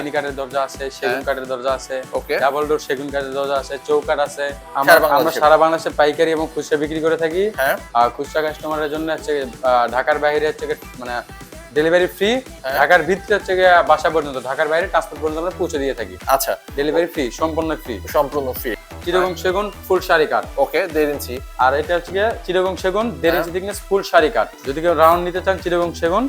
Mahogany কাঠের দরজা আছে সেগুন হ্যাঁ। কাঠের দরজা আছে ডাবল ডোর সেগুন কাঠের দরজা আছে চৌকাঠ আছে। আমরা সারা বাংলাদেশে? পাইকারি এবং খুচরা বিক্রি করে থাকি। হ্যাঁ। আর খুচরা কাস্টমারের জন্য হচ্ছে ঢাকার বাইরে হচ্ছে মানে ডেলিভারি ফ্রি হ্যাঁ। ঢাকার ভিতরে হচ্ছে বাসা পর্যন্ত ঢাকার বাইরে ট্রান্সপোর্ট পর্যন্ত আমরা পৌঁছে দিয়ে থাকি। আচ্ছা। ডেলিভারি ফ্রি সম্পূর্ণ ফ্রি সম্পূর্ণ ফ্রি চিরগং সেগুন ফুল শাড়ি কাঠ ওকে দেড় ইঞ্চি। আর এটা হচ্ছে গিয়ে চিরগং সেগুন দেড় হ্যাঁ। ইঞ্চি thickness ফুল শাড়ি কাঠ যদি কেউ রাউন্ড নিতে চান চিরগং সেগুন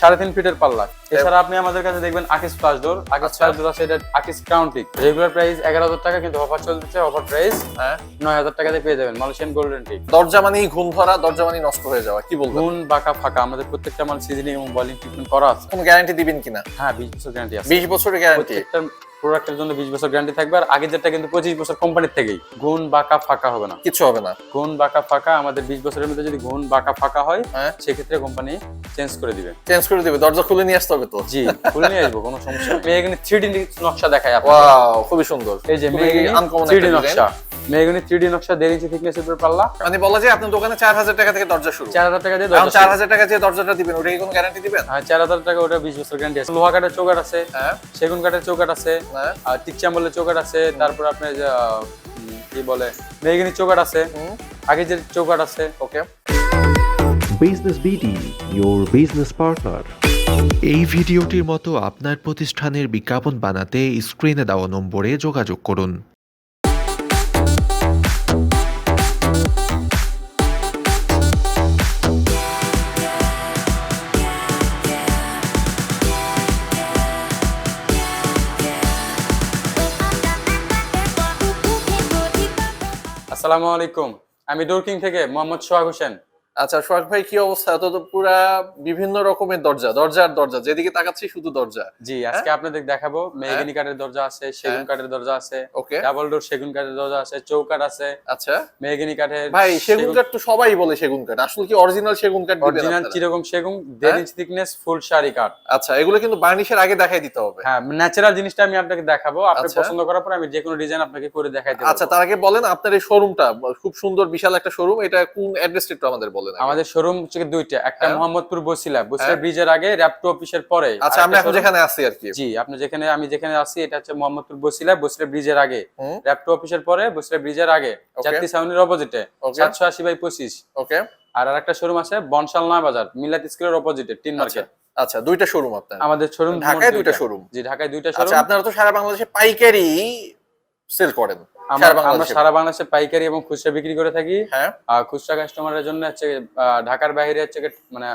সাড়ে তিন ফিটের পাল্লা। এছাড়া আপনি আমাদের কাছে দেখবেন আকিস ফ্লাশ ডোর আকিস। ফ্লাশ ডোর আছে এটা আকিস ক্রাউন্টিক রেগুলার প্রাইস এগারো হাজার টাকা কিন্তু অফার চলতেছে। অফার প্রাইস হ্যাঁ। নয় হাজার টাকাতে পেয়ে যাবেন। মালয়েশিয়ান গোল্ডেন টিক দরজা মানেই ঘুম ধরা দরজা মানেই নষ্ট হয়ে যাওয়া। কি বলবেন? গুণ বাঁকা ফাঁকা। আমাদের প্রত্যেকটা মাল সিজনিং এবং বলিং ট্রিটমেন্ট করা আছে। কোনো গ্যারান্টি দিবেন কিনা? হ্যাঁ বিশ বছর গ্যারান্টি আছে। বিশ বছরের গ্যারান্টি প্রোডাক্টের জন্য বিশ বছর গ্যারান্টি থাকবে আর আগে যেটা কিন্তু পঁচিশ বছর কোম্পানির থেকেই। গুণ বাঁকা ফাঁকা হবে না। কিছু হবে না। গুণ বাঁকা ফাঁকা আমাদের বিশ বছরের মধ্যে যদি গুণ বাঁকা ফাঁকা হয় হ্যাঁ। সেক্ষেত্রে কোম্পানি চেঞ্জ করে দিবে। চেঞ্জ করে দিবে। দরজা খুলে নিয়ে আসতে হবে তো? জি খুলে নিয়ে আসব কোনো সমস্যা নেই। এখানে থ্রি ডি নকশা আপনাকে। ওয়াও খুবই সুন্দর। এই যে মেহগনি থ্রি ডি নকশা। মেহগনি থ্রি ডি নকশা দেড় ইঞ্চি থিকনেস উপর পাল্লা। মানে বলা যায় আপনার দোকানে চার হাজার টাকা থেকে দরজা শুরু। চার হাজার টাকা দিয়ে দরজা চার। হাজার টাকা যে দরজাটা দিবেন ওটা কি কোনো গ্যারান্টি দিবেন? হ্যাঁ চার হাজার টাকা ওটা বিশ বছর গ্যারান্টি আছে। লোহা কাঠের চৌকাঠ আছে। হ্যাঁ। সেগুন কাঠের চৌকাট আছে। হ্যাঁ। আর টিকচাম্বলের চৌকাট আছে তারপর আপনার কি বলে মেহগিনি চৌকাট আছে। আগে যে চৌকাট আছে। ওকে। Business BD your business partner এই ভিডিওটির মতো আপনার প্রতিষ্ঠানের বিজ্ঞাপন বানাতে স্ক্রিনে দেওয়া নম্বরে যোগাযোগ করুন। আসসালামু আলাইকুম। আমি ডোরকিং থেকে মোহাম্মদ সোহাগ হোসেন। আচ্ছা সোহাগ ভাই কি অবস্থা? এত তো পুরা বিভিন্ন রকমের দরজা দরজার দরজা যেদিকে তাকাচ্ছি শুধু দরজা। জি আজকে আপনাদের দেখাবো মেহগনি কাঠের দরজা আছে সেগুন হ্যাঁ। কাঠের দরজা আছে ওকে। ডাবল ডোর সেগুন কাঠের দরজা আছে চৌকাঠ আছে আচ্ছা। মেহগনি কাঠের ভাই সেগুন কাঠ তো সবাই বলে সেগুন কাঠ আসলে কি অরিজিনাল সেগুন কাঠ দিবেন অরিজিনাল? চিরকম সেগুন? দেড় হ্যাঁ? ইঞ্চি থিকনেস ফুল শাড়ি কাঠ। আচ্ছা এগুলো কিন্তু বার্নিশের আগে দেখাই দিতে হবে। হ্যাঁ ন্যাচারাল জিনিসটা আমি আপনাকে দেখাবো আপনি আচ্ছা। পছন্দ করার পর আমি যে কোনো ডিজাইন আপনাকে করে দেখাইতে আচ্ছা পারব তার আগে বলেন আপনার এই শোরুমটা খুব সুন্দর বিশাল একটা শোরুম এটা কোন অ্যাড্রেসটা একটু আমাদের বলেন। আমাদের শোরুম হচ্ছে দুইটা। একটা হ্যাঁ। মোহাম্মদপুর বসিলা বসিলা হ্যাঁ। ব্রিজের আগে র্যাপটো অফিসের পরে। আচ্ছা আমরা এখন যেখানে আছি আর কি। জি আপনি যেখানে আমি যেখানে আছি এটা হচ্ছে মোহাম্মদপুর বসিলা বসিলা ব্রিজের আগে। র্যাপটো অফিসের পরে বসিলা ব্রিজের আগে. চারটি সাউন্ডের অপোজিটে ওকে সাতশো আশি বাই পঁচিশ। ওকে আর আরেকটা শোরুম আছে বনশাল নয় বাজার মিলাত স্কুলের অপোজিটে টিন আচ্ছা। মার্কেট। আচ্ছা দুইটা শোরুম আপনার? আমাদের শোরুম ঢাকায় দুইটা। শোরুম জি ঢাকায় দুইটা শোরুম আচ্ছা আপনারা তো সারা বাংলাদেশে পাইকারি সেল করেন। আমরা সারা বাংলাদেশে পাইকারি এবং খুচরা বিক্রি করে থাকি। হ্যাঁ। আর খুচরা কাস্টমারের জন্য হচ্ছে ঢাকার বাইরে হচ্ছে মানে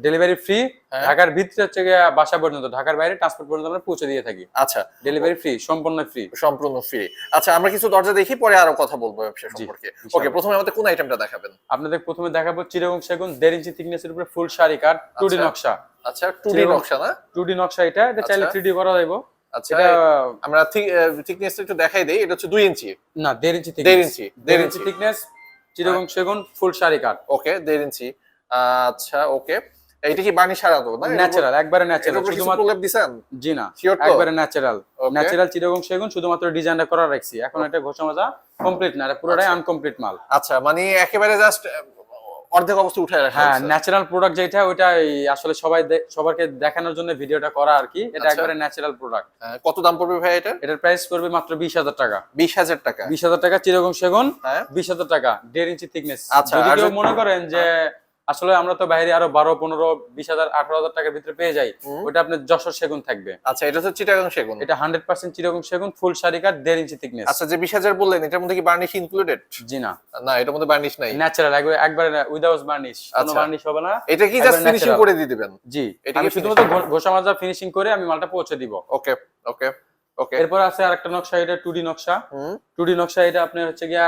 ডেলিভারি ফ্রি হ্যাঁ। ঢাকার ভিতরে হচ্ছে বাসা পর্যন্ত ঢাকার বাইরে ট্রান্সপোর্ট পর্যন্ত আমরা পৌঁছে দিয়ে থাকি। আচ্ছা। ডেলিভারি ফ্রি সম্পূর্ণ ফ্রি সম্পূর্ণ ফ্রি আচ্ছা আমরা কিছু দরজা দেখি পরে আরও কথা বলব ব্যবসা সম্পর্কে। ওকে প্রথমে আমাদের কোন আইটেমটা দেখাবেন? আপনাদের প্রথমে দেখাবো চিরগং সেগুন দেড় ইঞ্চি থিকনেসের উপরে ফুল শাড়ি কাট টু ডি আচ্ছা। নকশা। আচ্ছা টু ডি নকশা না? টু ডি নকশা এটা এটা চাইলে আচ্ছা। থ্রি ডি করা যাইব। আচ্ছা এটা আমরা থিকনেস একটু দেখাই দেই এটা হচ্ছে দুই ইঞ্চি। না দেড় ইঞ্চি দেড়। ইঞ্চি দেড় ইঞ্চি থিকনেস চিরগং সেগুন ফুল শাড়ি কাঠ। ওকে দেড় ইঞ্চি। আচ্ছা ওকে। এইটা কি বার্নিশ সারা তো ন্যাচারাল একবারে ন্যাচারাল শুধুমাত্র প্রলেপ দিছেন? জি না একবারে ন্যাচারাল. ন্যাচারাল চিরগং সেগুন শুধুমাত্র ডিজাইনটা করা রাখছি। এখন এটা ঘোষা মাজা কমপ্লিট না এটা পুরোটাই আচ্ছা। আনকমপ্লিট মাল। আচ্ছা মানে একেবারে জাস্ট অর্ধেক অবস্থা উঠে রাখা হ্যাঁ। ন্যাচারাল প্রোডাক্ট যেটা ওইটা আসলে সবাই সবারকে সবাইকে দেখানোর জন্য ভিডিওটা করা আর কি। এটা। একবারে ন্যাচারাল প্রোডাক্ট হ্যাঁ, কত দাম পড়বে ভাই এটা? এটার প্রাইস করবে মাত্র বিশ হাজার টাকা। বিশ হাজার টাকা। বিশ হাজার টাকা চিরগম সেগুন হ্যাঁ। বিশ হাজার টাকা 1.5 ইঞ্চি থিকনেস আচ্ছা, যদি কেউ মনে করেন যে আসলে আমরা তো বাইরে আরও বারো পনেরো বিশ হাজার আঠারো হাজার টাকার ভিতরে পেয়ে যাই। ওটা আপনার যশোর সেগুন থাকবে। আচ্ছা এটা হচ্ছে চিটাগাং সেগুন। এটা হান্ড্রেড পার্সেন্ট চিরগং সেগুন ফুল শাড়ি কাঠ দেড় ইঞ্চি থিকনেস আচ্ছা যে বিশ হাজার বললেন এটার মধ্যে কি বার্নিশ ইনক্লুডেড জি না। না এটার মধ্যে বার্নিশ নাই। ন্যাচারাল একবারে একবারে উইদাউট বার্নিশ কোনো আচ্ছা। বার্নিশ হবে না। এটা কি জাস্ট ফিনিশিং করে দিয়ে দিবেন? জি। এটা আমি শুধুমাত্র ঘষা মাজা ফিনিশিং করে আমি মালটা পৌঁছে দিব। ওকে ওকে ওকে এরপর আছে আরেকটা নকশা এটা টু ডি নকশা। টু ডি নকশা এটা আপনার হচ্ছে গিয়া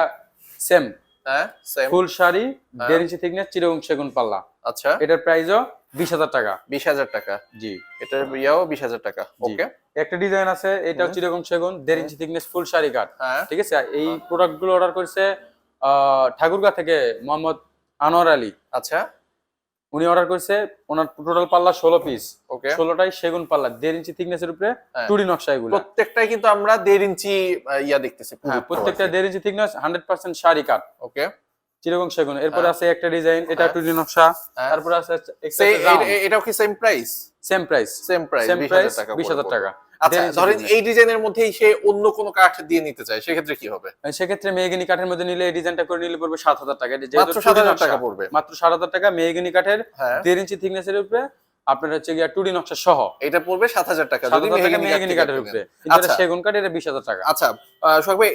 সেম হ্যাঁ ফুল শাড়ি হ্যাঁ। দেড় ইঞ্চি থিকনেস চিরগং সেগুন পাল্লা। আচ্ছা। এটার প্রাইসও বিশ হাজার টাকা। বিশ হাজার টাকা। জি। এটার ইয়াও বিশ হাজার টাকা। ওকে একটা ডিজাইন আছে এটা চিরকম সেগুন দেড় ইঞ্চি থিকনেস ফুল শাড়ি কাঠ। হ্যাঁ। ঠিক আছে? এই প্রোডাক্টগুলো অর্ডার করেছে আহ, ঠাকুরগাঁ থেকে মোহাম্মদ আনোয়ার আলী। আচ্ছা। উনি অর্ডার করেছে ওনার টোটাল পাল্লা ষোলো পিস ওকে ষোলোটাই সেগুন পাল্লা দেড় ইঞ্চি থিকনেসের উপরে হ্যাঁ। টুডি নকশা এগুলো। প্রত্যেকটাই কিন্তু আমরা দেড় ইঞ্চি ইয়া দেখতেছি। হ্যাঁ প্রত্যেকটা দেড় ইঞ্চি থিকনেস হান্ড্রেড পার্সেন্ট শাড়ি কাঠ ওকে চিরগং সেগুন। এরপরে হ্যাঁ। আছে একটা ডিজাইন এটা হ্যাঁ। টুডি নকশা। হ্যাঁ। তারপরে আছে এটাও কি same price same price same price same price বিশ হাজার টাকা। আচ্ছা ধরেন এই ডিজাইনের মধ্যেই সে অন্য কোনো কাঠ দিয়ে নিতে চায় সেক্ষেত্রে কি হবে? সেক্ষেত্রে মেহগিনি কাঠের মধ্যে নিলে এই ডিজাইনটা করে নিলে পড়বে সাত হাজার টাকা। মাত্র সাত হাজার টাকা পড়বে। মাত্র সাত হাজার টাকা মেহগিনি কাঠের হ্যাঁ। দেড় ইঞ্চি থিকনেসের উপরে আপনার হচ্ছে গিয়া টুডি নকশা সহ। এটা পড়বে সাত হাজার টাকা যদি মেহগিনি কাঠের উপরে। কিন্তু এটা আচ্ছা। সেগুন কাঠ এটা বিশ হাজার টাকা। আচ্ছা ভাই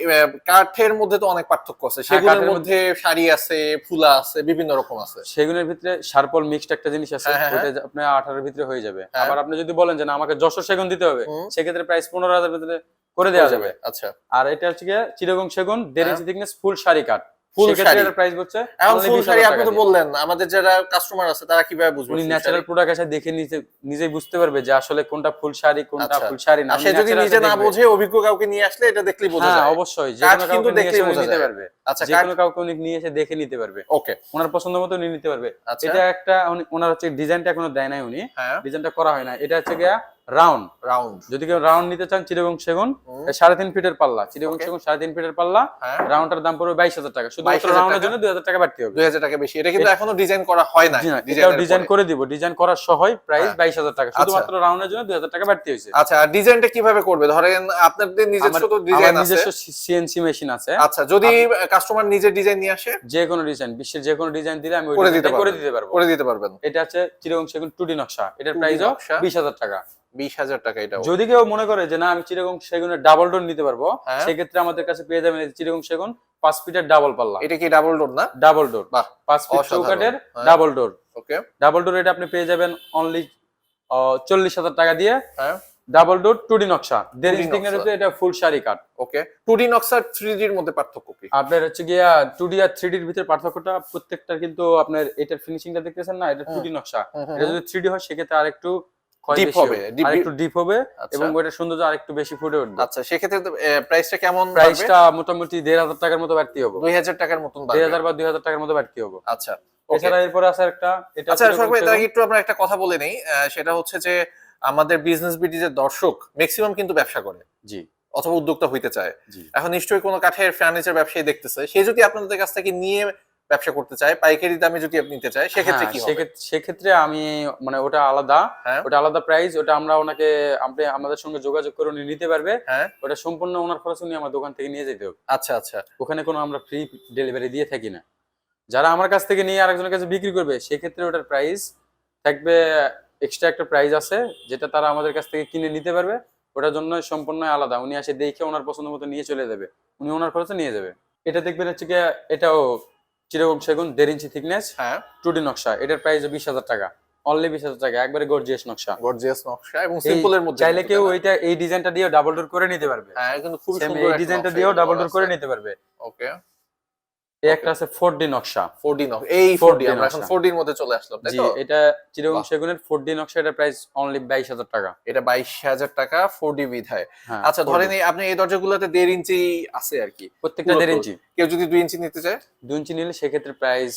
কাঠের মধ্যে তো অনেক পার্থক্য আছে। সেগুলোর হ্যাঁ, মধ্যে শাড়ি আছে ফুলা আছে বিভিন্ন রকম আছে। সেগুনের ভিতরে সারপল মিক্সড একটা জিনিস আছে হ্যাঁ, হ্যাঁ, ওটা যে আপনার আঠারোর ভিতরে হয়ে যাবে। আবার আপনি যদি বলেন যে না আমাকে যশোর সেগুন দিতে হবে। সেক্ষেত্রে প্রাইস পনেরো হাজার ভিতরে করে দেওয়া যাবে। আচ্ছা। আর এটা হচ্ছে গিয়ে চিরগং সেগুন দেড়। ইঞ্চি থিকনেস ফুল শাড়ি কাঠ। সেক্ষেত্রে শাড়ি। প্রাইস হচ্ছে এখন ফুল শাড়ি আপনি তো বললেন আমাদের যারা কাস্টমার আছে তারা কীভাবে বুঝবে উনি ন্যাচারাল প্রোডাক্ট আছে দেখে নিজে নিজেই বুঝতে পারবে যে আসলে কোনটা ফুল শাড়ি কোনটা আচ্ছা। ফুল শাড়ি না। সে যদি নিজে না বোঝে অভিজ্ঞ কাউকে নিয়ে আসলে এটা দেখলেই বোঝা হ্যাঁ যায়। অবশ্যই যে কোনো কিন্তু কাউকে নিয়ে নিতে পারবে। আচ্ছা যে কোনো কাউকে উনি নিয়ে এসে দেখে নিতে পারবে। ওকে। ওনার পছন্দ মতো উনি নিতে পারবে। আচ্ছা। এটা একটা ওনার হচ্ছে ডিজাইনটা এখনও দেয় নাই উনি। হ্যাঁ। ডিজাইনটা করা হয় না এটা হচ্ছে গিয়া রাউন্ড। রাউন্ড। যদি কেউ রাউন্ড নিতে চান চিরগং সেগুন সাড়ে তিন ফিটের পাল্লা। চিরগং সেগুন সাড়ে তিন ফিটের পাল্লা। রাউন্ডটার দাম পড়বে বাইশ হাজার টাকা। শুধুমাত্র 22,000 রাউন্ডের জন্য দুই হাজার টাকা বাড়তি হবে। দুই হাজার টাকা বেশি। এটা কিন্তু এখনও ডিজাইন করা হয় না এটাও ডিজাইন করে দিব। ডিজাইন করার সহই প্রাইস হ্যাঁ। বাইশ হাজার টাকা। শুধুমাত্র রাউন্ডের জন্য দুই হাজার টাকা বাড়তি হয়েছে। আচ্ছা আর ডিজাইনটা কীভাবে করবে? ধরেন আপনাদের নিজস্ব তো ডিজাইন আছে। নিজস্ব সিএনসি মেশিন আছে। আচ্ছা যদি কাস্টমার নিজের ডিজাইন নিয়ে আসে? যে কোনো ডিজাইন বিশ্বের যে কোনো ডিজাইন দিলে আমি করে দিতে পারব। করে দিতে পারবেন। এটা হচ্ছে চিরগং সেগুন টুডি নকশা। এটার 2D প্রাইসও বিশ হাজার টাকা। বিশ হাজার টাকা এটা যদি কেউ মনে করে যে না আমি চিরগং সেগুনের ডাবল ডোর নিতে পারব হ্যাঁ। সেক্ষেত্রে আমাদের কাছে পেয়ে যাবেন চিরগং সেগুন পাঁচ ফিটের ডাবল পাল্লা। এটা কি ডাবল ডোর না? ডাবল ডোর পাঁচ feet চৌকাটের। Double door okay. Double door এটা আপনি পেয়ে যাবেন অনলি চল্লিশ হাজার টাকা দিয়ে। ডাবল ডোর টুডি নকশা। দেড় 2D ইঞ্চ নকশা। উপরে এটা ফুল শাড়ি কাট ওকে। টু ডি নকশার থ্রি ডির মধ্যে পার্থক্য কি? আপনার হচ্ছে গিয়া টু ডি আর থ্রি ডির ভিতরে পার্থক্যটা প্রত্যেকটা কিন্তু আপনার এটার ফিনিশিংটা দেখতেছেন না? এটা টু ডি নকশা। এটা যদি থ্রি ডি হয় সেক্ষেত্রে আরেকটু ক্ষয় বেশি হবে, আরেকটু ডিপ হবে আচ্ছা। এবং সৌন্দর্য আরেকটু বেশি ফুটে উঠবে। আচ্ছা সেক্ষেত্রে প্রাইসটা কেমন প্রাইসটা মোটামুটি দেড় হাজার টাকার মতো বাড়তি হবে। দুই হাজার টাকার মতন দেড় বাড়বে হাজার বা দুই হাজার টাকার মতো বাড়তি হবে। আচ্ছা এছাড়া এরপরে আছে একটা এটা আচ্ছা তার একটু আমরা একটা কথা বলে নেই। সেটা হচ্ছে যে আমাদের বিজনেস বিডি যে দর্শক ম্যাক্সিমাম কিন্তু ব্যবসা করে। জি। অথবা উদ্যোক্তা হইতে চায়। এখন নিশ্চয়ই কোনো কাঠের ফার্নিচার ব্যবসায়ী দেখতেছে। সে যদি আপনাদের কাছ থেকে নিয়ে ব্যবসা করতে চায় পাইকারি দামে যদি আপনি নিতে চায় সেক্ষেত্রে হ্যাঁ, কি হবে? সেক্ষেত্রে- আমি মানে ওটা আলাদা হ্যাঁ। ওটা আলাদা প্রাইস ওটা আমরা ওনাকে আপনি আমাদের সঙ্গে যোগাযোগ করে উনি নিতে পারবে। হ্যাঁ। ওটা সম্পূর্ণ ওনার খরচ উনি আমার দোকান থেকে নিয়ে যেতে হবে। আচ্ছা আচ্ছা। ওখানে কোনো আমরা ফ্রি ডেলিভারি দিয়ে থাকি না। যারা আমার কাছ থেকে নিয়ে আরেকজনের কাছে বিক্রি করবে সেক্ষেত্রে ওটার প্রাইস থাকবে এক্সট্রা একটা প্রাইস আছে যেটা তারা আমাদের কাছ থেকে কিনে নিতে পারবে। ওটার জন্য সম্পূর্ণ আলাদা। উনি আসে দেখে ওনার পছন্দ মতো নিয়ে চলে যাবে। উনি ওনার খরচে নিয়ে যাবে। এটা দেখবেন হচ্ছে গিয়ে এটাও চিরকম সেগুন? দেড় ইঞ্চি থিকনেস হ্যাঁ। টুডি নকশা। এটার প্রাইস বিশ হাজার টাকা। অনলি বিশ হাজার টাকা। একবারে গর্জিয়াস নকশা। গর্জিয়াস নকশা এবং সিম্পলের মধ্যে চাইলে কেউ এটা। এই ডিজাইনটা দিয়ে ডাবল ডোর করে নিতে পারবে। হ্যাঁ কিন্তু খুব সুন্দর এই ডিজাইনটা দিয়েও ডাবল ডোর করে নিতে পারবে। ওকে এই একটা আছে নকশা। 4D নক এই 4D 4D আমরা এখন 4D এর মধ্যে চলে আসলাম তাই জি এটা সেগুনের নকশা এটা প্রাইস অনলি বাইশ হাজার টাকা। এটা বাইশ হাজার টাকা 4D বিধায়। হ্যাঁ আচ্ছা ধরেন আপনি এই দরজাগুলোতে ইঞ্চি আছে আর কি। প্রত্যেকটা পুরো দেড় ইঞ্চি। কেউ যদি দুই ইঞ্চি নিতে চায়? দু ইঞ্চি নিলে সেক্ষেত্রে প্রাইস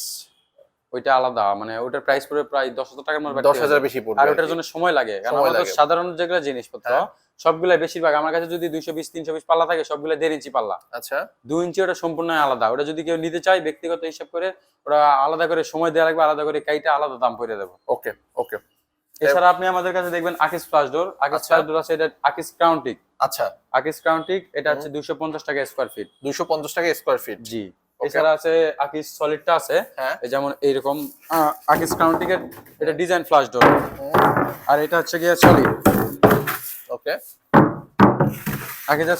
ওইটা আলাদা মানে ওটার প্রাইস প্রায় দশ হাজার টাকার মতো দশ হাজার বেশি পড়বে আর ওটার জন্য সময় লাগে কারণ আমাদের সাধারণ যেগুলো জিনিসপত্র হ্যাঁ। সবগুলা বেশিরভাগ আমার কাছে যদি দুইশো বিশ তিনশো বিশ পাল্লা থাকে সবগুলা দেড় ইঞ্চি পাল্লা। আচ্ছা। দু ইঞ্চি ওটা সম্পূর্ণ আলাদা। ওটা যদি কেউ নিতে চায় ব্যক্তিগত হিসাব করে ওরা আলাদা করে সময় দেওয়া লাগবে আলাদা করে কাইটা আলাদা দাম করে দেবো। ওকে ওকে। এছাড়া আপনি আমাদের কাছে দেখবেন আকিস ডোর আকিস। ডোর আছে এটা আকিস ক্রাউন্টিক আচ্ছা। আকিস ক্রাউন্টিক এটা হচ্ছে দুশো পঞ্চাশ টাকা স্কোয়ার ফিট দুইশো পঞ্চাশ টাকা স্কোয়ার ফিট জি। এছাড়া আছে আকিস সলিডটা আছে। হ্যাঁ। যেমন এইরকম আকিস ক্রাউন্টিকের এটা ডিজাইন ফ্লাশ ডোর আর এটা হচ্ছে গিয়ে সলিড ওকে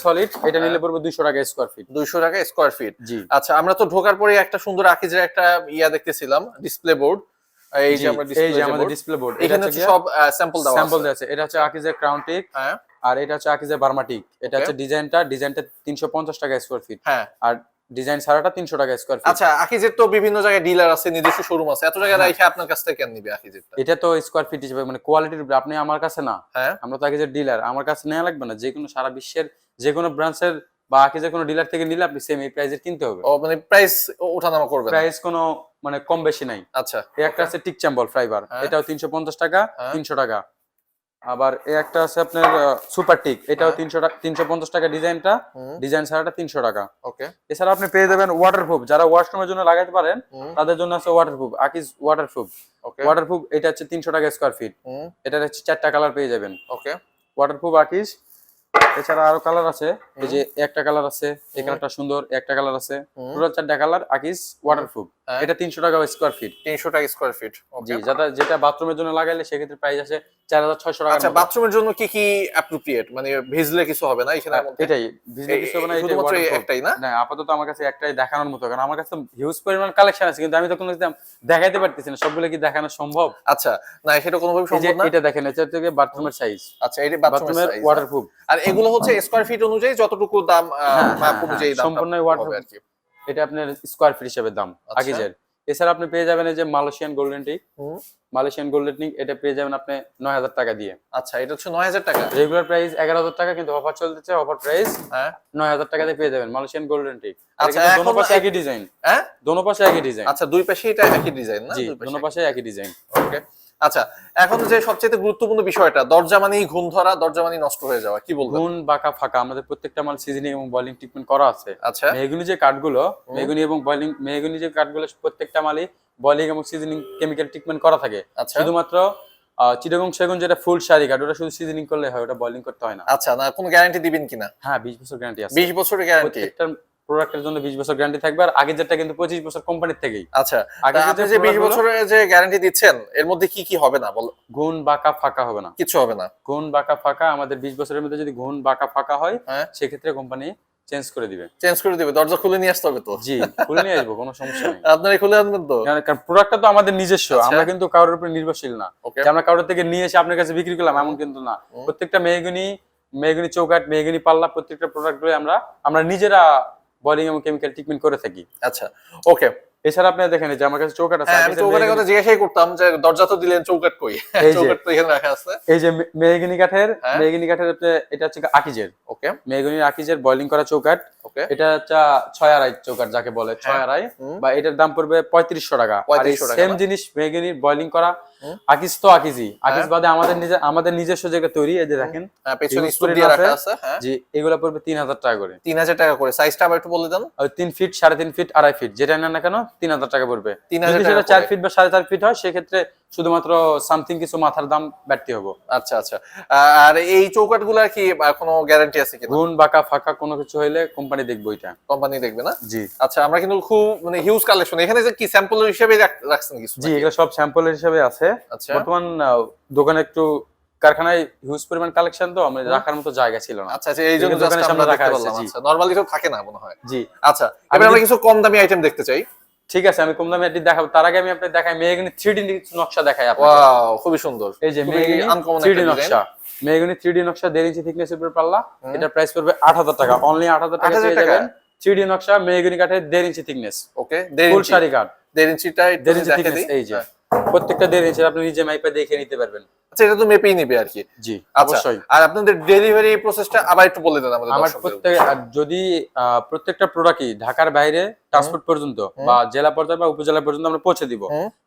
সলিড এটা নিলে পড়বে দুইশো টাকা স্কোয়ার ফিট দুইশো টাকা স্কোয়ার ফিট জি। আচ্ছা আমরা তো ঢোকার পরে একটা সুন্দর আকিজের একটা ইয়া দেখতেছিলাম ডিসপ্লে বোর্ড এই যে এই ডিসপ্লে যে আমাদের ডিসপ্লে বোর্ড এখানে হচ্ছে সব স্যাম্পল দেওয়া স্যাম্পল দেওয়া আছে। এটা হচ্ছে আকিজের হ্যাঁ। আর এটা হচ্ছে আকিজের বার্মাটিক এটা হচ্ছে ডিজাইনটা ডিজাইনটা তিনশো পঞ্চাশ টাকা স্কোয়ার ফিট হ্যাঁ। আর ডিজাইন ছাড়াটা তিনশো টাকা স্কোয়ার ফিট আচ্ছা আকিজের তো বিভিন্ন জায়গায় ডিলার আছে নিজস্ব শোরুম আছে। এত জায়গায় রেখে আপনার কাছ থেকে কেন নিবে আকিজেরটা? এটা তো স্কোয়ার ফিট হিসেবে মানে কোয়ালিটির উপরে। আপনি আমার কাছে না হ্যাঁ। আমরা তো আকিজের ডিলার আমার কাছে নেওয়া লাগবে না যে কোনো সারা বিশ্বের যে কোনো ব্রাঞ্চের বা আকিজের কোনো ডিলার থেকে নিলে আপনি সেম এই প্রাইজের কিনতে হবে। ও মানে প্রাইস ওঠানামা করবে প্রাইস কোনো মানে কম বেশি নাই। আচ্ছা। এই একটা আছে টিক চ্যাম্বল ফাইবার হ্যাঁ। এটাও তিনশো পঞ্চাশ টাকা হ্যাঁ। তিনশো টাকা। আবার এই একটা আছে আপনার সুপার টিক এটাও হ্যাঁ। তিনশো টাকা তিনশো পঞ্চাশ টাকা ডিজাইনটা। ডিজাইন ছাড়াটা তিনশো টাকা। ওকে। এছাড়া আপনি পেয়ে যাবেন ওয়াটারপ্রুফ যারা ওয়াশরুমের জন্য লাগাতে পারেন তাদের জন্য আছে waterproof Akij waterproof okay. Waterproof এটা হচ্ছে তিনশো টাকা স্কোয়ার ফিট এটা হচ্ছে চারটা কালার পেয়ে যাবেন। ওকে। ওয়াটারপ্রুফ আকিজ এছাড়া আরও কালার আছে। এই যে একটা কালার আছে এই কালারটা সুন্দর একটা কালার আছে। টোটাল চারটা কালার আকিস ওয়াটারপ্রুফ। এটা তিনশো টাকা স্কোয়ার ফিট তিনশো টাকা স্কোয়ার ফিট জি যেটা যেটা বাথরুমের জন্য লাগাইলে সেক্ষেত্রে প্রাইস আছে চার হাজার ছয়শো টাকা আচ্ছা বাথরুমের জন্য কি কি অ্যাপ্রোপ্রিয়েট মানে ভিজলে কিছু হবে না এখানে এটাই ভিজলে কিছু হবে না শুধুমাত্র একটাই না? না আপাতত আমার কাছে একটাই দেখানোর মতো কারণ আমার কাছে হিউজ পরিমাণ কালেকশন আছে কিন্তু আমি তো কোনো দেখাইতে পারতেছি না সবগুলো কি দেখানো সম্ভব? আচ্ছা না সেটা কোনোভাবে সম্ভব না। এটা দেখেন এটা থেকে বাথরুমের সাইজ আচ্ছা এটা বাথরুমের ওয়াটারপ্রুফ আর এগুলো হচ্ছে স্কোয়ার ফিট অনুযায়ী যতটুকু দাম হ্যাঁ, মাপ হ্যাঁ, অনুযায়ী হ্যাঁ, দাম সম্পূর্ণ কি। এটা আপনার স্কোয়ার ফিট হিসেবে দাম আচ্ছা। আগিজের। এছাড়া আপনি পেয়ে যাবেন এই যে মালয়েশিয়ান গোল্ডেন হুম। মালয়েশিয়ান গোল্ডেন টিক এটা পেয়ে যাবেন আপনি নয় হাজার টাকা দিয়ে। আচ্ছা এটা হচ্ছে নয় হাজার টাকা। রেগুলার প্রাইস এগারো হাজার টাকা কিন্তু অফার চলতেছে অফার প্রাইস হ্যাঁ। নয় হাজার টাকাতে পেয়ে যাবেন মালয়েশিয়ান গোল্ডেন টিক আচ্ছা, দোনো পাশে একই ডিজাইন হ্যাঁ? দোনো পাশে একই ডিজাইন আচ্ছা দুই পাশে এটা একই ডিজাইন না? জি দোনো পাশে একই। ডিজাইন ওকে আচ্ছা এখন যে সবচেয়ে গুরুত্বপূর্ণ বিষয়টা দরজা মানেই ঘুম ধরা দরজা মানেই নষ্ট হয়ে যাওয়া কি বলবেন? গুণ বাঁকা ফাঁকা আমাদের প্রত্যেকটা মাল সিজনিং এবং বয়লিং ট্রিটমেন্ট করা আছে। আচ্ছা। মেহগুনি যে কাঠগুলো মেহগুনি এবং বয়লিং মেহগুনি যে কাঠগুলো প্রত্যেকটা মালই বয়লিং এবং সিজনিং কেমিক্যাল ট্রিটমেন্ট করা থাকে। আচ্ছা। শুধুমাত্র চিটাগং সেগুন যেটা ফুল শাড়ি কাঠ ওটা শুধু সিজনিং করলে হয় ওটা বয়লিং করতে হয় না। আচ্ছা না কোনো গ্যারান্টি দিবেন কিনা? হ্যাঁ বিশ বছর গ্যারান্টি আছে। বিশ বছরের গ্যারান্টি প্রোডাক্টের জন্য বিশ বছর গ্যারান্টি থাকবে আর আগের যেটা কিন্তু পঁচিশ বছর কোম্পানির থেকেই। আচ্ছা আগে আপনি যে বিশ বছরের যে গ্যারান্টি দিচ্ছেন এর মধ্যে কি কি হবে না? বল। গুণ বাঁকা ফাঁকা হবে না। কিছু হবে না। গুণ বাঁকা ফাঁকা আমাদের বিশ বছরের মধ্যে যদি গুণ বাঁকা ফাঁকা হয় হ্যাঁ। সেক্ষেত্রে কোম্পানি চেঞ্জ করে দিবে। চেঞ্জ করে দিবে দরজা খুলে নিয়ে আসতে হবে তো। জি খুলে নিয়ে আসব কোনো সমস্যা নেই। আপনারা খুলে আনবেন তো? কারণ- প্রোডাক্টটা তো আমাদের নিজস্ব আচ্ছা। আমরা কিন্তু কারোর উপর নির্ভরশীল না। আমরা কারোর থেকে নিয়ে এসে আপনার কাছে বিক্রি করলাম এমন কিন্তু না। প্রত্যেকটা মেহগুনি মেহগুনি চৌকাট মেহগুনি পাল্লা প্রত্যেকটা প্রোডাক্ট আমরা আমরা নিজেরা বয়লিং এবং কেমিক্যাল ট্রিটমেন্ট করে থাকি। আচ্ছা ওকে এছাড়া আপনি দেখেন এই যে আমার কাছে চৌকাট আছে হ্যাঁ আমি চৌকাটের কথা জিজ্ঞাসাই করতাম যে দরজা তো দিলেন চৌকাট কই? চৌকাট তো এখানে রাখা আছে। এই যে মেহগনি কাঠের হ্যাঁ। মেহগনি কাঠের এটা হচ্ছে আকিজের। ওকে মেহগনির আকিজের বয়লিং করা চৌকাট ওকে এটা হচ্ছে ছয় আড়াই চৌকাট যাকে বলে ছয় আড়াই। হ্যাঁ। বা এটার দাম পড়বে পঁয়ত্রিশশো টাকা। আর 3500 টাকা সেম জিনিস মেহগনির বয়লিং করা। আকিজ তো আকিজি আকিজ হ্যাঁ। বাদে আমাদের নিজে আমাদের নিজস্ব জায়গা তৈরি এই যে দেখেন। হ্যাঁ পেছনে স্টুডিও দিয়ে রাখা আছে হ্যাঁ। জি এগুলো পড়বে তিন হাজার টাকা করে। তিন হাজার টাকা করে। সাইজটা আবার একটু বলে দেন। আর তিন ফিট সাড়ে তিন ফিট আড়াই ফিট যেটা নেন না কেন তিন হাজার টাকা পড়বে। 3000 যদি টাকা সেটা চার ফিট বা সাড়ে চার ফিট হয় সেক্ষেত্রে শুধুমাত্র সামথিং কিছু মাথার দাম বাড়তি হব। আচ্ছা আচ্ছা। আর এই চৌকাটগুলার কি কোনো গ্যারান্টি আছে কিনা? গুণ বাঁকা ফাঁকা কোনো কিছু হইলে কোম্পানি দেখব এটা। কোম্পানি দেখবে না? জি। আচ্ছা আমরা কিন্তু খুব মানে হিউজ কালেকশন এখানে যে কি স্যাম্পল হিসেবে রাখছেন কিছু জি এগুলো সব স্যাম্পলের হিসেবে আছে। আচ্ছা। বর্তমান দোকানে একটু কারখানায় হিউজ পরিমাণ কালেকশন তো আমরা রাখার মতো জায়গা ছিল না। আচ্ছা আচ্ছা এই জন্য সামনে আমরা রাখা দেখতে পারলাম। আচ্ছা নরমালি তো থাকে না মনে হয়। জি। আচ্ছা এবার আমরা কিছু কম দামি আইটেম দেখতে চাই। ঠিক আছে আমি কম দামে এটি দেখাবো। তার আগে আমি আপনাকে দেখাই মেয়েগুনি থ্রি ডি নকশা দেখাই আপনাকে। খুবই সুন্দর। এই যে মেহগনি থ্রি ডি নকশা। মেহগনি থ্রি ডি নকশা দেড় ইঞ্চি থিকনেস উপরে পাল্লা। এটা প্রাইস পড়বে আট হাজার টাকা। অনলি আট হাজার টাকা 8,000 পেয়ে যাবেন থ্রি ডি নকশা মেহগনি কাঠের দেড় ইঞ্চি থিকনেস ওকে দেড় ফুল শাড়ি কাঠ। দেড় ইঞ্চিটা দেড় ইঞ্চি থিকনেস এই যে। প্রত্যেকটা দেড় ইঞ্চি আপনি নিজে মাইপে দেখে নিতে পারবেন। আচ্ছা এটা তো মেপেই নিবে আর কি। জি আচ্ছা অবশ্যই। আর আপনাদের ডেলিভারি প্রসেসটা আবার একটু বলে দেন আমাদের আমার প্রত্যেক যদি প্রত্যেকটা প্রোডাক্টই ঢাকার বাইরে ট্রান্সপোর্ট পর্যন্ত বা জেলা পর্যায়ে বা উপজেলা পর্যন্ত আমরা পৌঁছে দিব।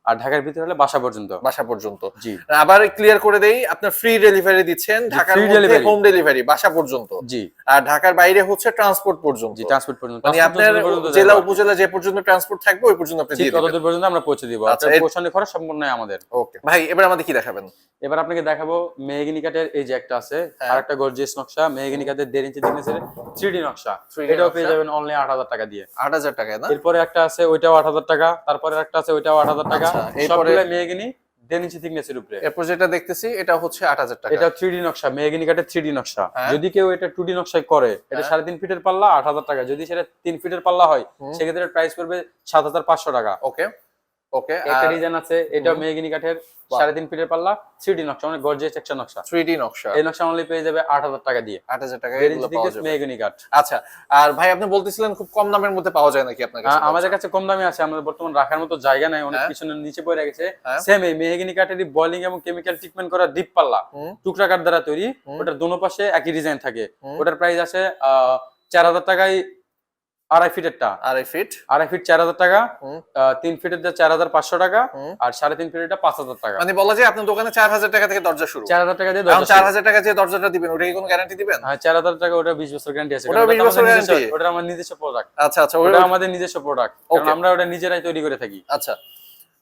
আর ঢাকার ভিতরে হলে বাসা পর্যন্ত। বাসা পর্যন্ত। জি। আবার ক্লিয়ার করে দেই আপনার ফ্রি ডেলিভারি দিচ্ছেন ঢাকার মধ্যে হোম ডেলিভারি বাসা পর্যন্ত। জি। আর ঢাকার বাইরে হচ্ছে ট্রান্সপোর্ট পর্যন্ত। জি ট্রান্সপোর্ট পর্যন্ত। মানে আপনার জেলা উপজেলা যে পর্যন্ত ট্রান্সপোর্ট থাকবে ওই পর্যন্ত আপনি দিয়ে দিবেন। পর্যন্ত আমরা পৌঁছে দিব। আচ্ছা, আপনার পৌঁছানোর খরচ সম্পূর্ণ আমাদের। ওকে ভাই এবার আমাদের কি দেখাবেন? এবার আপনাকে দেখাবো মেহগিনি কাঠের এই যে একটা আছে। আর একটা গর্জিয়াস নকশা। মেহগিনি কাঠের দেড় ইঞ্চি thickness-এর থ্রি ডি নকশা। এটাও পেয়ে যাবেন অনলি আট হাজার টাকা দিয়ে। আট হাজার টাকা এরপরে একটা আছে ওইটাও আট হাজার টাকা। তারপরে একটা আছে ওইটাও আট হাজার টাকা। আচ্ছা, সবগুলো মেহগিনি দেড় ইঞ্চি thickness উপরে। এরপর যেটা দেখতেছি এটা হচ্ছে আট হাজার টাকা। এটা থ্রি ডি নকশা মেহগিনি থ্রি ডি নকশা। হ্যাঁ। যদি কেউ এটা টু ডি নকশায় করে এটা হ্যাঁ। সাড়ে তিন ফিটের পাল্লা আট হাজার টাকা। যদি সেটা তিন ফিটের পাল্লা হয় সেক্ষেত্রে প্রাইস পড়বে সাত হাজার পাঁচশো টাকা। ওকে ওকে একটা ডিজাইন আছে। মেহগিনি কাঠের। সাড়ে তিন ফিটের পাল্লা থ্রি নকশা মানে গর্জিয়াস একটা নকশা। নকশা। এই নকশা অনলি পেয়ে যাবে আট হাজার টাকা দিয়ে। আট হাজার মেহগিনি কাঠ। আচ্ছা আর ভাই আপনি বলতেছিলেন খুব কম দামের মধ্যে পাওয়া যায় নাকি আপনার কাছে আমাদের কাছে কম দামে আছে আমাদের বর্তমান রাখার মতো জায়গা নাই অনেক হ্যাঁ। পিছনে নিচে পড়ে গেছে। হ্যাঁ। সেম এই মেহগিনি কাঠেরই বয়লিং এবং কেমিক্যাল ট্রিটমেন্ট করা ডিপ পাল্লা। টুকরা কাঠ দ্বারা তৈরি ওটার দোনো পাশে একই ডিজাইন থাকে। ওটার প্রাইস আছে চার হাজার টাকায় আড়াই ফিটেরটা আড়াই ফিট আড়াই ফিট চার হাজার টাকা। তিন ফিটের চার হাজার পাঁচশো টাকা। আর সাড়ে তিন ফিটেরটা পাঁচ হাজার টাকা। মানে বলা যায় আপনার দোকানে চার হাজার টাকা থেকে দরজা শুরু। চার হাজার টাকা দিয়ে দরজা চার হাজার টাকা যে দরজাটা দিবেন ওটা কি কোনো গ্যারান্টি দিবেন? হ্যাঁ চার হাজার টাকা ওটা বিশ বছর গ্যারান্টি আছে। ওটাও কারণ 20 ওটা বছর আমাদের নিজস্ব- ওটা আমার নিজস্ব প্রোডাক্ট আচ্ছা আচ্ছা ওটা ওটা আমাদের নিজস্ব প্রোডাক্ট কারণ আমরা ওটা নিজেরাই তৈরি করে থাকি। আচ্ছা।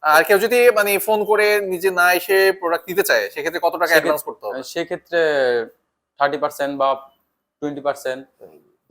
আর কেউ যদি মানে ফোন করে নিজে না এসে প্রোডাক্ট নিতে চায় সেক্ষেত্রে কত টাকা অ্যাডভান্স করতে হবে? সেক্ষেত্রে থার্টি পার্সেন্ট বা টোয়েন্টি পার্সেন্ট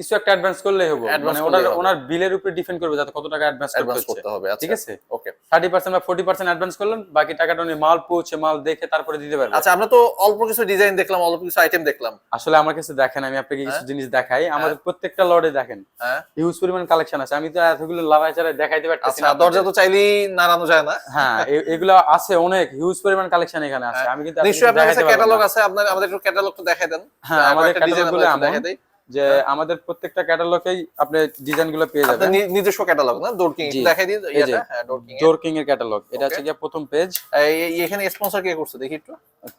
কিছু একটা অ্যাডভান্স করলেই হবে। মানে ওনার ওনার বিলের উপরে ডিপেন্ড করবে যাতে কত টাকা অ্যাডভান্স করতে হবে আচ্ছা। ঠিক আছে? ওকে থার্টি পার্সেন্ট বা ফোর্টি পার্সেন্ট অ্যাডভান্স করলেন বাকি টাকাটা উনি মাল পৌঁছে মাল দেখে তারপরে দিতে পারবে আচ্ছা আমরা তো অল্প কিছু ডিজাইন দেখলাম অল্প কিছু আইটেম দেখলাম। আসলে আমার কাছে দেখেন আমি আপনাকে কিছু হ্যাঁ। জিনিস দেখাই। আমাদের প্রত্যেকটা লটে দেখেন। হ্যাঁ। হিউজ পরিমাণ কালেকশন আছে। আমি তো এতগুলো লড়াই চালাই দেখাইতে পারতেছি আচ্ছা না দরজা তো চাইলেই নাড়ানো যায় না। হ্যাঁ এগুলো আছে অনেক। হিউজ পরিমাণ কালেকশন এখানে আছে। হ্যাঁ। আমি কিন্তু নিশ্চয়ই আপনার কাছে ক্যাটালগ আছে। আপনার আমাদের একটু ক্যাটালগটা দেখাই দেন। হ্যাঁ, আমাদের catalog গুলো আমরা দেখাই দেই। যে আমাদের প্রত্যেকটা ক্যাটালগেই আপনি ডিজাইনগুলো পেয়ে যাবেন। নিজস্ব ক্যাটালগ না? ডোর কিং দেখাই দিন এই যে, ইয়াটা? হ্যাঁ ডোর কিং এর ক্যাটালগ। এটা. হচ্ছে গিয়ে প্রথম পেজ এখানে স্পন্সর কে করছে? দেখি একটু।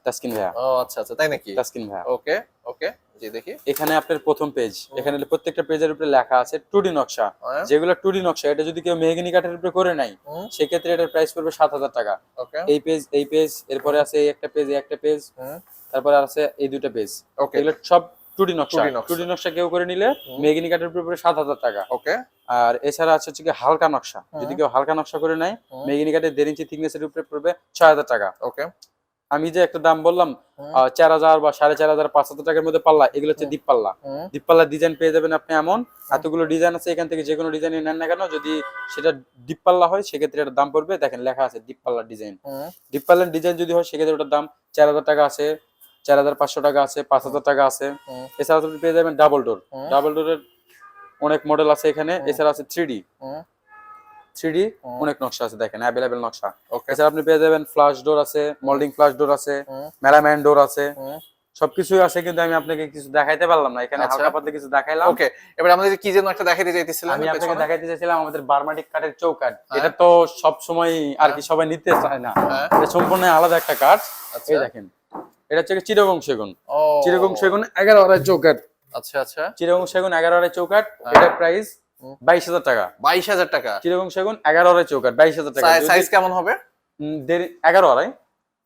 তাসকিন ভাইয়া। ও আচ্ছা আচ্ছা তাই নাকি? তাসকিন ভাইয়া। ওকে ওকে জি দেখি। এখানে আপনার প্রথম পেজ এখানে প্রত্যেকটা পেজের উপরে লেখা আছে টু ডি নকশা। হ্যাঁ, যেগুলো টু ডি নকশা এটা যদি কেউ মেহগিনি কাঠের উপরে করে নাই সেক্ষেত্রে এটার প্রাইস পড়বে সাত হাজার টাকা। ওকে এই পেজ এই পেজ এরপরে আছে এই একটা পেজ এই একটা পেজ তারপরে আছে এই দুটো পেজ ওকে এগুলো সব টু ডি নকশা। 2D নকশা। কেউ করে নিলে হুম। মেহগিনি কাঠের উপরে সাত হাজার টাকা। ওকে। আর এছাড়া আছে হচ্ছে হালকা নকশা। যদি কেউ হালকা নকশা করে নেয়। মেগিনি কাঠের দেড় ইঞ্চি থিকনেস এর উপরে পড়বে ছয় হাজার টাকা। ওকে। আমি যে একটা দাম বললাম চার হাজার বা সাড়ে চার হাজার পাঁচ হাজার টাকার মধ্যে পাল্লা এগুলো হচ্ছে। ডিপ পাল্লা হুম, পাল্লা ডিজাইন পেয়ে যাবেন আপনি এমন। এতগুলো ডিজাইন আছে এখান থেকে যে কোনো ডিজাইন নেন না কেন যদি সেটা ডিপ পাল্লা হয় সেক্ষেত্রে এটার দাম পড়বে। দেখেন লেখা আছে ডিপ পাল্লা ডিজাইন হুম, পাল্লার ডিজাইন যদি হয় সেক্ষেত্রে ওটার দাম চার হাজার টাকা আছে। চার হাজার পাঁচশো টাকা আছে পাঁচ হাজার টাকা আছে। এছাড়া পেয়ে যাবেন ডাবল ডোর। ডাবল ডোরের অনেক মডেল আছে এখানে এছাড়া আছে থ্রি থ্রি অনেক নকশা আছে দেখেন অ্যাভেলেবেল নকশা। এছাড়া আপনি পেয়ে যাবেন ফ্লাশ ডোর আছে মোল্ডিং ফ্লাশ ডোর আছে মেলাম্যান ডোর আছে। সবকিছুই আছে কিন্তু আমি আপনাকে কিছু দেখাইতে পারলাম না এখানে আচ্ছা। হালকা পাতলা কিছু দেখাইলাম। ওকে এবার আমাদের কি যেন একটা দেখাইতে চাইতেছিলাম আমি আপনাকে? দেখাইতে চাইছিলাম আমাদের বার্মাটিক কাঠের চৌকাঠ। হ্যাঁ। এটা তো সব সময় আর কি সবাই নিতে চায় না। হ্যাঁ। এটা সম্পূর্ণ আলাদা একটা কাঠ। আচ্ছা। এই দেখেন এটা হচ্ছে চিরগং সেগুন। চিরগং সেগুন এগারো আড়াই চৌকাঠ। আচ্ছা আচ্ছা। চিরগং সেগুন এগারো আড়াই চৌকাঠ হ্যাঁ। এটার প্রাইস বাইশ হাজার টাকা। বাইশ হাজার টাকা। চিরগং সেগুন এগারো আড়াই চৌকাঠ বাইশ হাজার টাকা। সাইজ কেমন হবে? এগারো আড়াই।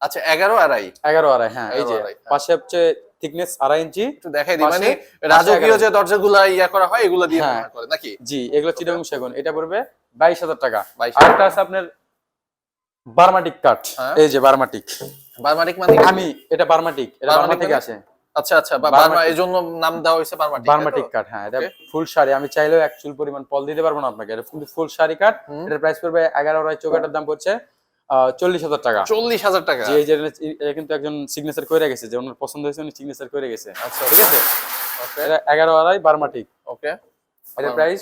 আচ্ছা এগারো আড়াই। এগারো আড়াই হ্যাঁ এই যে 11 আড়াই, হ্যাঁ। পাশে হচ্ছে থিকনেস আড়াই ইঞ্চি। একটু দেখাই দিই মানে রাজকীয় যে দরজাগুলা ইয়া করা হয় এগুলো দিয়ে হ্যাঁ। করে নাকি? জি এগুলো চিরগং সেগুন। এটা পড়বে বাইশ হাজার টাকা। বাইশ আছে আপনার বার্মাটিক কাঠ। হ্যাঁ। এই যে বার্মাটিক। বার্মাটিক মানে আমি এটা বার্মাটিক। এটা বার্মা থেকে মানে? আসে। আচ্ছা আচ্ছা বার্মা এই জন্য নাম দেওয়া হয়েছে বার্মাটিক বার্মাটিক কাঠ হ্যাঁ এটা ফুল শাড়ি। আমি চাইলেও এক চুল পরিমাণ পল দিতে পারব না আপনাকে। এটা ফুল ফুল শাড়ি কাঠ। হুম। এটার প্রাইস পড়বে এগারো আড়াই চৌকাটার দাম পড়ছে চল্লিশ হাজার টাকা। চল্লিশ হাজার টাকা। যে এটা কিন্তু একজন সিগনেচার করে গেছে যে ওনার পছন্দ হয়েছে উনি সিগনেচার করে গেছে। আচ্ছা ঠিক আছে? এটা এগারো আড়াই বার্মাটিক। ওকে এটার প্রাইস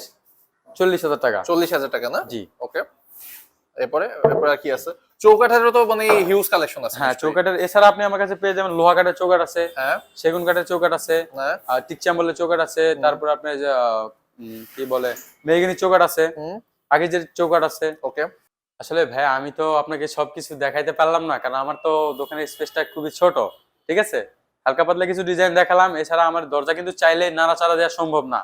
চল্লিশ হাজার টাকা। চল্লিশ হাজার টাকা না? জি। ওকে এরপরে এরপরে আর কি আছে? চৌকাঠেরও তো মানে হিউজ কালেকশন আছে হ্যাঁ নিশ্চয়ই। এছাড়া আপনি আমার কাছে পেয়ে যাবেন লোহা কাঠের চৌকাট আছে হ্যাঁ। সেগুন কাঠের চৌকাট আছে হ্যাঁ। আর টিকচাম্বলের চৌকাট আছে তারপর উম, কি বলে মেহগিনি চৌকাট আছে আগে যে চৌকাট আছে। ওকে। আসলে ভাই আমি তো আপনাকে সবকিছু দেখাইতে পারলাম না কারণ আমার তো দোকানের স্পেসটা খুবই ছোট ঠিক আছে? হালকা পাতলা কিছু ডিজাইন দেখালাম এছাড়া আমার দরজা কিন্তু চাইলে নাড়াচাড়া দেওয়া সম্ভব না।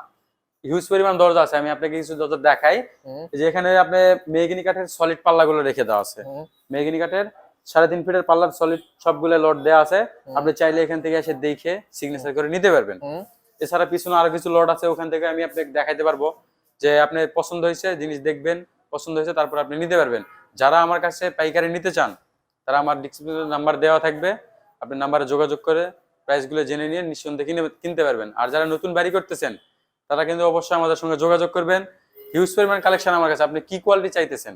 হিউজ পরিমাণ দরজা আছে আমি আপনাকে কিছু দরজা দেখাই। যে এখানে আপনি মেহগিনি কাঠের সলিড পাল্লাগুলো রেখে দেওয়া আছে। মেহগিনি কাঠের সাড়ে তিন ফিটের পাল্লার সলিড সবগুলো লোড দেওয়া আছে। আপনি চাইলে এখান থেকে এসে দেখে সিগনেচার করে নিতে পারবেন। এছাড়া পিছনে আরও কিছু লোড আছে ওখান থেকে আমি আপনাকে দেখাইতে পারব যে আপনার পছন্দ হয়েছে জিনিস দেখবেন পছন্দ হয়েছে তারপর আপনি নিতে পারবেন। যারা আমার কাছে পাইকারি নিতে চান তারা আমার ডিসক্রিপশনে নাম্বার দেওয়া থাকবে। আপনি নাম্বারে যোগাযোগ করে প্রাইসগুলো জেনে নিয়ে নিঃসন্দেহে কিনে কিনতে পারবেন। আর যারা নতুন বাড়ি করতেছেন তারা কিন্তু অবশ্যই আমাদের সঙ্গে যোগাযোগ করবেন। হিউজ পরিমাণ কালেকশন আমার কাছে। আপনি কি কোয়ালিটি চাইতেছেন?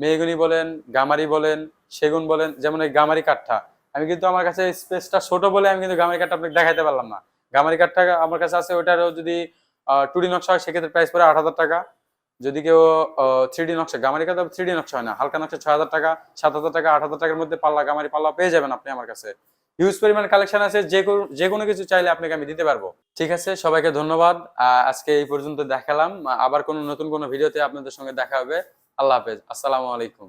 মেহগুনি বলেন, গামারি বলেন, সেগুন বলেন, যেমন এই গামারি কাঠটা। আমি কিন্তু আমার কাছে স্পেসটা ছোট বলে আমি কিন্তু গামারি কাঠটা আপনাকে দেখাইতে পারলাম না। গামারি কাঠটা আমার কাছে আছে ওটারও যদি টুডি নকশা হয়, সেক্ষেত্রে প্রাইস পড়ে আট হাজার টাকা। যদি কেউ থ্রি নকশা, গামারি কাঠ থ্রি নকশা হয় না। হালকা নকশা ছয় হাজার টাকা, সাত হাজার টাকা, আট হাজার টাকার মধ্যে পাল্লা গামারি পাল্লা পেয়ে যাবেন আপনি আমার কাছে। হিউজ পরিমাণ কালেকশন আছে, যে যে কোনো কিছু চাইলে আপনাকে আমি দিতে পারব। ঠিক আছে, সবাইকে ধন্যবাদ। আজকে এই পর্যন্ত দেখালাম। আবার কোনো নতুন কোনো ভিডিওতে আপনাদের সঙ্গে দেখা হবে। আল্লাহ হাফেজ। আসসালামু আলাইকুম।